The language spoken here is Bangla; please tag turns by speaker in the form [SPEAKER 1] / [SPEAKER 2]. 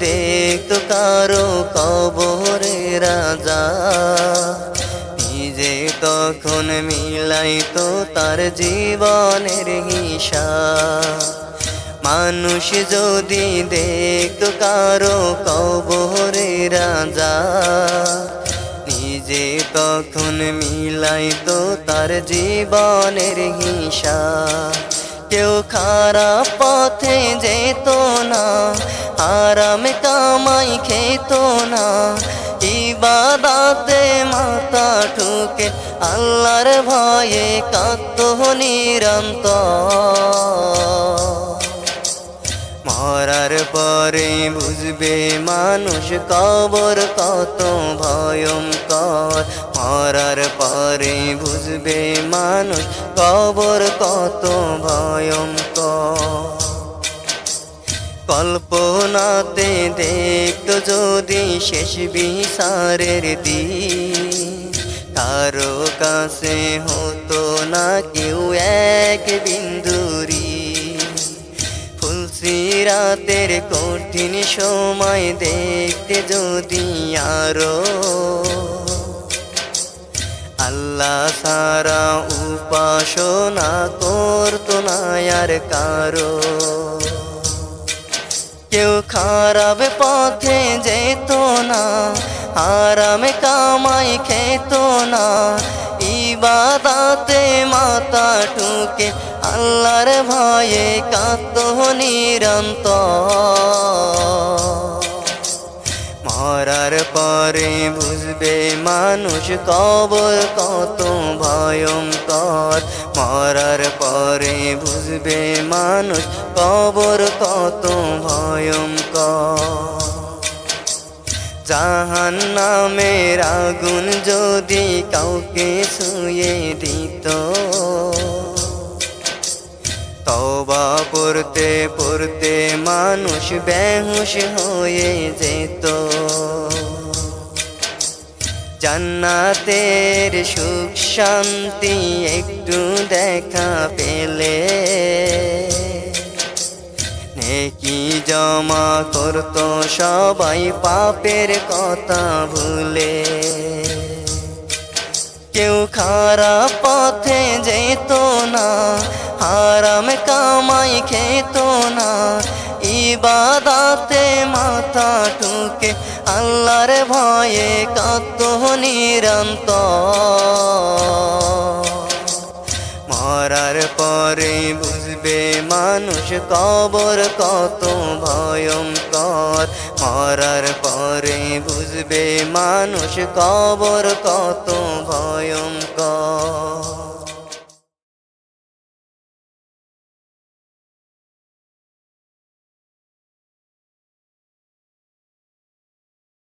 [SPEAKER 1] দেখত কারও কবরে রাজা, নিজে তখন মিলাইতো তার জীবনের হিসাব। মানুষ যদি দেখত কারও কবরে রাজা, নিজে তখন মিলাইতো তার জীবনের হিসাব। কেউ খারাপ পথে যেত না, আরাম কামাই খেত না। ইবাদাতে মাথা ঠুকে আল্লাহর ভয়ে কাত নিরন্তর। পরে বুঝবে মানুষ কবর কত ভয়ঙ্কর। মরার পরে বুঝবে মানুষ কবর কত ভয়ঙ্কর। কল্পনাতে দেখত যদি শেষ বিচারের দিন, কারও কাছে হতো না কেউ এক ফুলসিরাতের কঠিন সময় দেখতে যদি আরও। আল্লাহ সারা উপাসনা করতো না আর কারও। কেউ খারাপ পথে যেত না আরাম কামাই খেত না। ইবাদাতে মাথা ঠুকে আল্লাহর ভয়ে কাঁদত নিরন্ত মরার পরে বুঝবে মানুষ কবর কত ভয়ঙ্কর। মরার পরে বুঝবে মানুষ কবর কত ভয়ঙ্কর। জাহান নামের আগুন যদি কাউকে শুয়ে দিত তবা পড়তে পড়তে মানুষ বেহুশ হয়ে যেত। জান্নাতের সুখ শান্তি একটু দেখা পেলে। নেকি জমা করতো সবাই পাপের কথা ভুলে। কেউ খারাপ পথে যেত না খেত না ইবাদাতে মাথা ঠুকে আল্লাহর ভয়ে কাঁদত নিরন্তর। মরার পরে বুঝবে মানুষ কবর কত ভয়ঙ্কর। মরার পরে বুঝবে মানুষ কবর কত ভয়ঙ্কর।